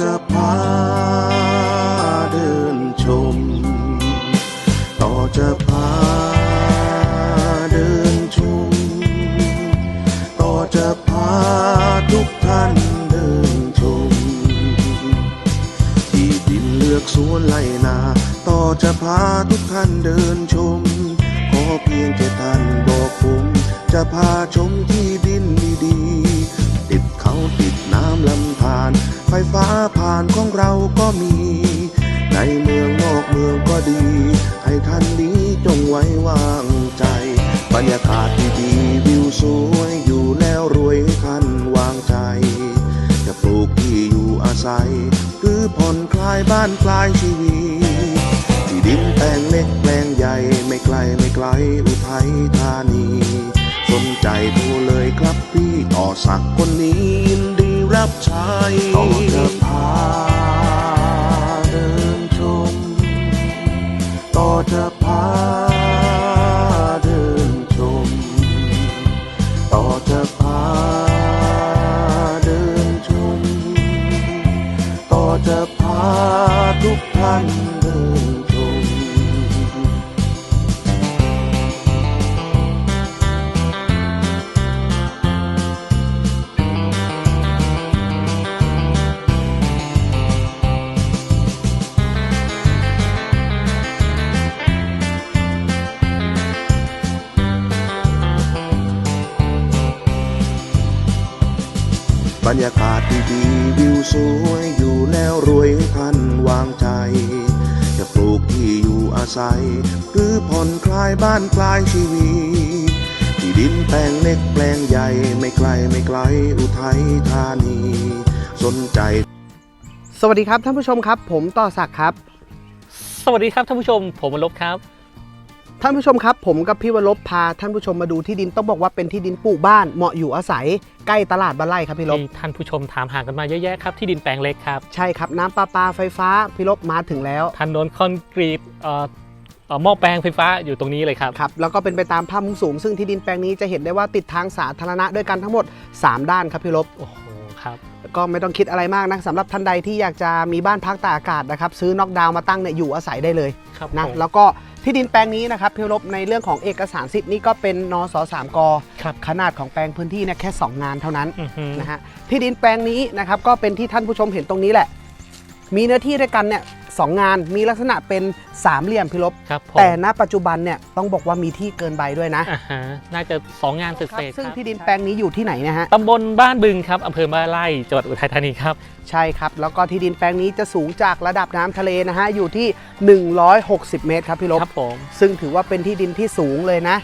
จะพาเดินชม ต่อจะพาเดินชม ต่อจะพาทุกท่านเดินชม ที่ดินเลือกสวนไลนา ต่อจะพาทุกท่านเดินชม ขอเพียงแค่ท่านบอกผม จะพาชมที่ดิน ฟ้าผ่านของเราก็มี ในเมืองนอกเมืองก็ดี ให้ท่านนี้จงไว้วางใจ บรรยากาศดีๆวิวสวยอยู่แล้วรวยให้ท่านวางใจ จะปลูกที่อยู่อาศัย หรือผ่อนคลายบ้านคลายชีวิตที่ดินแปลงเล็กแปลงใหญ่ไม่ไกลไม่ไกลอุทัยธานี สนใจโทรเลยครับพี่ต่อสักคนนี้ รับใช้ บรรยากาศดีๆวิวสวยอยู่แล้วรวยให้ท่านวางใจ จะปลูกที่อยู่อาศัย หรือผ่อนคลายบ้านคลายชีวิตที่ดินแปลงเล็กแปลงใหญ่ไม่ไกลไม่ไกลอุทัยธานี สนใจ สวัสดีครับท่านผู้ชมครับ ผมต่อศักดิ์ครับ สวัสดีครับท่านผู้ชม ผมวรลบครับ ท่านผู้ชมครับผมกับพี่วรบพาท่านผู้ชมมาดูที่ดินต้องบอกว่าเป็นที่ดินปลูกบ้านเหมาะอยู่อาศัยใกล้ตลาดบ้านไร่ครับพี่ลบที่ท่านผู้ชมถามหากันมาเยอะแยะครับที่ดินแปลงเล็กครับ ใช่ครับน้ำประปาไฟฟ้าพี่ลบมาถึงแล้วถนนคอนกรีตเอ่อเอ่อหม้อแปลงไฟฟ้าอยู่ตรงนี้เลยครับ ครับแล้วก็เป็นไปตามภาพมุมสูง ซึ่งที่ดินแปลงนี้จะเห็นได้ว่าติดทางสาธารณะด้วยกันทั้งหมด 3 ด้านครับพี่ลบ โอ้โหครับ ก็ไม่ต้องคิดอะไรมากนะสำหรับท่านใดที่อยากจะมีบ้านพักตากอากาศนะครับ ซื้อน็อกดาวน์มาตั้งเนี่ยอยู่อาศัยได้เลยครับนะผม แล้วก็ ที่ดินแปลงนี้นะครับพี่ลบในเรื่องของเอกสารสิทธิ์นี่ก็เป็นนสสามกครับขนาดของแปลงพื้นที่เนี่ยแค่ 2 งานเท่านั้นอื้อหือนะฮะที่ดินแปลงนี้นะครับก็เป็นที่ท่านผู้ชมเห็นตรงนี้แหละ มีเนื้อที่ด้วยกันเนี่ย สองงานมีลักษณะเป็นสามเหลี่ยมพิลบครับผมแต่ณปัจจุบันเนี่ยต้องบอกว่ามีที่เกินใบด้วยนะอ่าฮะน่าจะสองงานเสครับร็จๆซึ่งครับที่ดินแปลงนี้อยู่ที่ไหนนะฮะ ตำบลบ้านบึงครับอำเภอบ้านไร่จังหวัดอุทัยธานีครับ ใช่ครับ แล้วก็ที่ดินแปลงนี้จะสูงจากระดับน้ำทะเลนะฮะ อยู่ที่ 160 เมตรครับพี่ลบครับผม ซึ่งถือว่าเป็นที่ดินที่สูงเลยนะ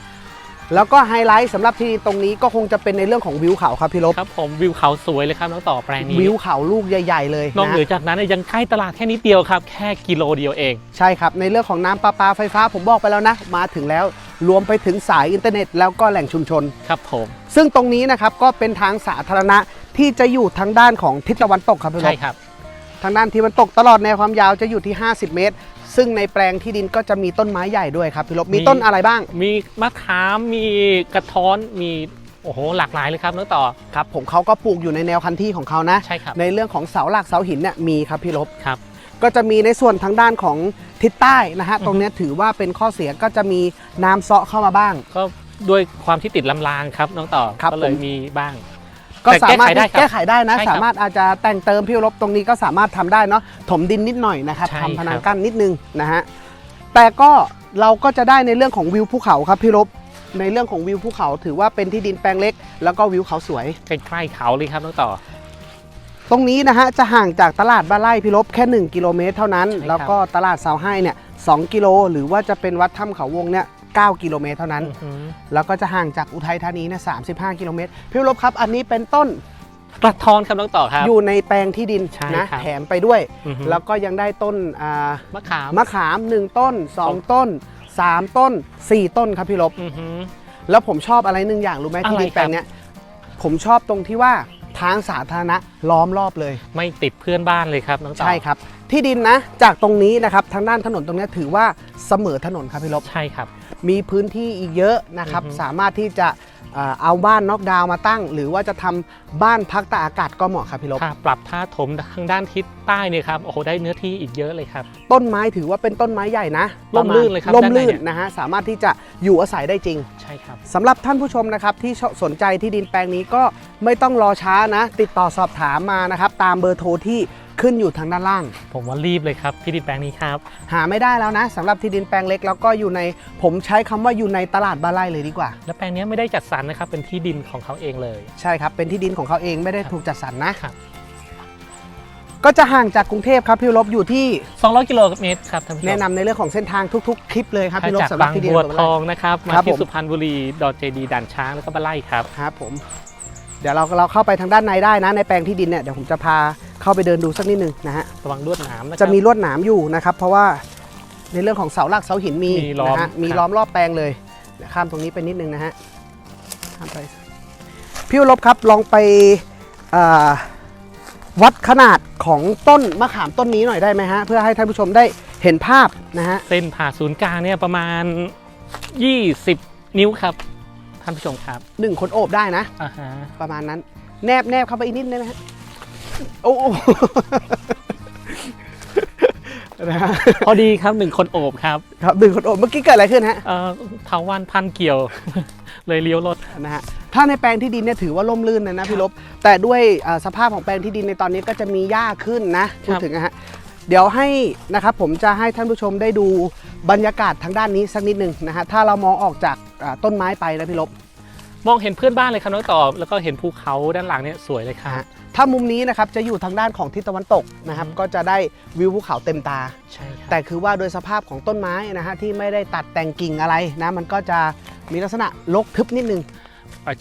แล้วก็ไฮไลท์สำหรับที่ดินตรงนี้ก็คงจะเป็นในเรื่องของวิวเขาครับพี่ลบครับผมวิวเขาสวยเลยครับน้องต่อแปลงนี้วิวเขาลูกใหญ่ ๆ เลยนอกนะเหนือจากนั้นเนยยังใกล้ตลาดแค่นิดเดียวครับ แค่กิโลเดียวเอง ใช่ครับในเรื่องของน้ำประปาไฟฟ้าผมบอกไปแล้วนะ มาถึงแล้วรวมไปถึงสายอินเทอร์เน็ตแล้วก็แหล่งชุมชนครับผม ซึ่งตรงนี้นะครับก็เป็นทางสาธารณะที่จะอยู่ทางด้านของทิศตะวันตกครับพี่ลใช่บครับทางด้านทิศตะวันตกตลอดแนวความยาวจะอยู่ที่ 50 เมตร ซึ่งในแปลงที่ดินก็จะมีต้นไม้ใหญ่ด้วยครับพี่ลบมีมีต้นอะไรบ้าง มีมะขามมีกระท้อนมีโอ้โหหลากหลายเลยครับน้องต่อครับผมเขาก็ปลูกอยู่ในแนวคันที่ของเขานะ ใช่ครับในเรื่องของเสาหลักเสาหินเนี่ยมีครับพี่ลบครับ ก็จะมีในส่วนทางด้านของทิศใต้นะฮะอือฮึตรงเนี้ยถือว่าเป็นข้อเสียก็จะมีน้ำเซาะเข้ามาบ้าง ก็ด้วยความที่ติดลำรางครับน้องต่อครับก็เลยผมมีบ้าง ก็แต่สามารถแก้ไขได้ครับแก้ไขได้นะใช่ครับสามารถอาจจะแต่งเติมพี่ลบตรงนี้ก็สามารถทำได้เนาะถมดินนิดหน่อยนะครับใช่ทำพนัคงรับกั้นนิดนึงนะฮะแต่ก็เราก็จะได้ในเรื่องของวิวภูเขาครับพี่ลบในเรื่องของวิวภูเขาถือว่าเป็นที่ดินแปลงเล็ก แล้วก็วิวเขาสวยใกล้ๆเขาเลยครับน้องต่อ ตรงนี้นะฮะจะห่างจากตลาดบ้านไร่พิลบแค่ 1 กิโลเมตรเท่านั้นใช่ครับแล้วก็ตลาดเสาให้เนี่ยสกิโล หรือว่าจะเป็นวัดถ้ำเขาวงเนี่ย 9 กิโลเมตรเท่านั้นอื้อหือแล้วก็จะห่างจากอุทัยธานีเนี่ย35 กิโลเมตรพี่ลบครับ อันนี้เป็นต้นกระท้อนครับน้องต่อครับ อยู่ในแปลงที่ดินใช่นะครับแถมไปด้วยอือหือแล้วก็ยังได้ต้นอ่ามะขามมะขาม 1 ต้น 2 ต้น 3 ต้น 4 ต้นครับพี่ลบอือหือแล้วผมชอบอะไรหนึ่งอย่างรู้ไหมที่อะไรดินแปลงครับเนี้ยผมชอบตรงที่ว่าทางสาธารณะล้อมรอบเลย ไม่ติดเพื่อนบ้านเลยครับน้องต่อใช่ครับ ที่ดินนะ จากตรงนี้นะครับทางด้านถนนตรงเนี้ยถือว่าเสมอถนนครับพี่ลบใช่ครับ มีพื้นที่อีกเยอะนะครับอือฮึสามารถที่จะอ่าเอาบ้านน็อกดาวน์มาตั้ง หรือว่าจะทำบ้านพักตากอากาศก็เหมาะครับพี่ลบถ้าปรับท่าถมทางด้านทิศใต้เนี่ยครับโอ้โหได้เนื้อที่อีกเยอะเลยครับ ต้นไม้ถือว่าเป็นต้นไม้ใหญ่นะร่มรื่นเลยครับร่มด้านในรื่นเนี่ยนะฮะสามารถที่จะอยู่อาศัยได้จริงใช่ครับสำหรับท่านผู้ชมนะครับที่ชสนใจที่ดินแปลงนี้ก็ไม่ต้องรอช้านะ ติดต่อสอบถามมานะครับ ตามเบอร์โทรที่ ขึ้นอยู่ทางด้านล่าง ผมว่ารีบเลยครับที่ดินแปลงนี้ครับ หาไม่ได้แล้วนะสำหรับที่ดินแปลงเล็กแล้วก็อยู่ในผมใช้คำว่าอยู่ในตลาดบ้านไร่เลยดีกว่า และแปลงนี้ไม่ได้จัดสรรนะครับเป็นที่ดินของเขาเองเลย ใช่ครับเป็นที่ดินของเขาเองไม่ได้ครับถูกจัดสรรนะครับ ก็จะห่างจากกรุงเทพครับพี่ลบอยู่ที่200กิโลเมตรครับท่านผู้ชมแนะนำในเรื่องของเส้นทางทุก ๆ คลิปเลยครับถ้าพี่ลบจากสำหรับบางที่ดินบัวของทเรา องนะครับมาครับที่ผม สุพรรณบุรีดอนเจดีด่านช้างแล้วก็บ้านไร่ครับ ครับผม เดี๋ยวเราเราเข้าไปทางด้านในได้นะในแปลงที่ดินเนี่ยเดี๋ยวผมจะพา เข้าไปเดินดูสักนิดนึงนะฮะระวังลวดหนามนะครับ จะมีลวดหนามอยู่นะครับ เพราะว่าในเรื่องของเสาหลักเสาหินมีมีล้อมนะฮะมีครับ ล้อมรอบแปลงเลยเดี๋ยวข้ามตรงนี้ไปนิดนึงนะฮะข้ามไปพี่วรบครับลองไปอ่าวัดขนาดของต้นมะขามต้นนี้หน่อยได้ไหมฮะเพื่อให้ท่านผู้ชมได้เห็นภาพนะฮะ เส้นผ่าศูนย์กลางเนี่ยประมาณ 20 นิ้วครับท่านผู้ชมครับหนึ่งคนโอบได้นะ อ่าฮะประมาณนั้น แนบแนบเข้าไปอีกนิดได้ไหมฮะ โอ้โหนะฮะพอดีครับหนึ่งคนโอบครับครับหนึ่งคนโอบเมื่อกี้เกิดอะไรขึ้นฮะเอ่อเถาวันพันเกี่ยว เลยเลี้ยวรถ นะฮะถ้าในแปลงที่ดินเนี่ยถือว่าล่มลื่นเลยนะพี่ลบแต่ด้วยอ่าสภาพของแปลงที่ดินในตอนนี้ก็จะมีหญ้าขึ้นนะพูดถึงนะฮะเดี๋ยวให้นะครับผมจะให้ท่านผู้ชมได้ดูบรรยากาศทางด้านนี้สักนิดหนึ่งนะฮะถ้าเรามองออกจากอ่าต้นไม้ไปนะพี่ลบ มองเห็นเพื่อนบ้านเลยครับน้องต่อแล้วก็เห็นภูเขาด้านหลังเนี่ยสวยเลยครับฮะถ้ามุมนี้นะครับจะอยู่ทางด้านของทิศตะวันตกนะครับอืมก็จะได้วิวภูเขาเต็มตา ใช่ครับแต่คือว่าโดยสภาพของต้นไม้นะฮะที่ไม่ได้ตัดแต่งกิ่งอะไรนะมันก็จะมีลักษณะรกทึบนิดนึงเอ่อ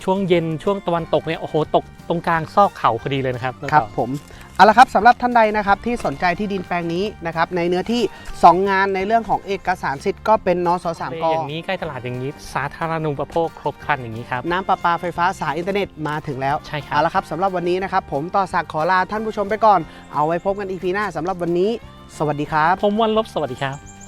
ช่วงเย็นช่วงตะวันตกเนี่ยโอ้โหตกตรงกลางซอกเขาพอดีเลยนะครับน้องครับต่อผมเอาละครับสำหรับท่านใดนะครับที่สนใจที่ดินแปลงนี้นะครับในเนื้อที่ 2 งานในเรื่องของเอกสารสิทธิ์ก็เป็นนสสามกอย่างนี้ใกล้ตลาดอย่างนี้ สาธารณูปโภคครบครันอย่างนี้ครับน้ำประปาไฟฟ้าสายอินเทอร์เน็ตมาถึงแล้วใช่ครัเอาบละครับสำหรับวันนี้นะครับผมต่อศักดิ์ขอลาท่านผู้ชมไปก่อน เอาไว้พบกันอีพีหน้าสำหรับวันนี้ สวัสดีครับ ผมวันลบสวัสดีครับ